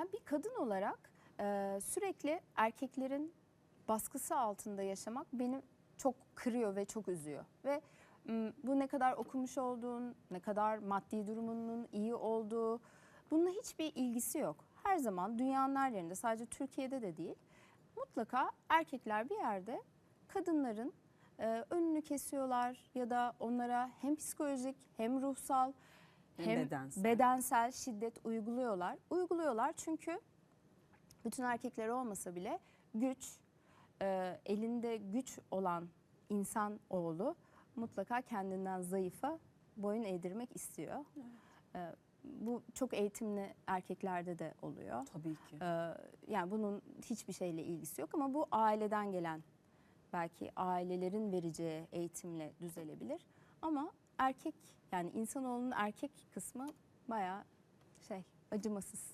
Yani bir kadın olarak e, sürekli erkeklerin baskısı altında yaşamak beni çok kırıyor ve çok üzüyor. Ve bu ne kadar okumuş olduğun, ne kadar maddi durumunun iyi olduğu bununla hiçbir ilgisi yok. Her zaman dünyanın her yerinde sadece Türkiye'de de değil mutlaka erkekler bir yerde kadınların e, önünü kesiyorlar ya da onlara hem psikolojik hem ruhsal Hem bedensel. bedensel şiddet uyguluyorlar. Uyguluyorlar çünkü bütün erkekler olmasa bile güç, e, elinde güç olan insan oğlu mutlaka kendinden zayıfa boyun eğdirmek istiyor. E, bu çok eğitimli erkeklerde de oluyor. Tabii ki. Ee, yani bunun hiçbir şeyle ilgisi yok ama bu aileden gelen belki ailelerin vereceği eğitimle düzelebilir. Ama erkek yani insanoğlunun erkek kısmı bayağı şey acımasız.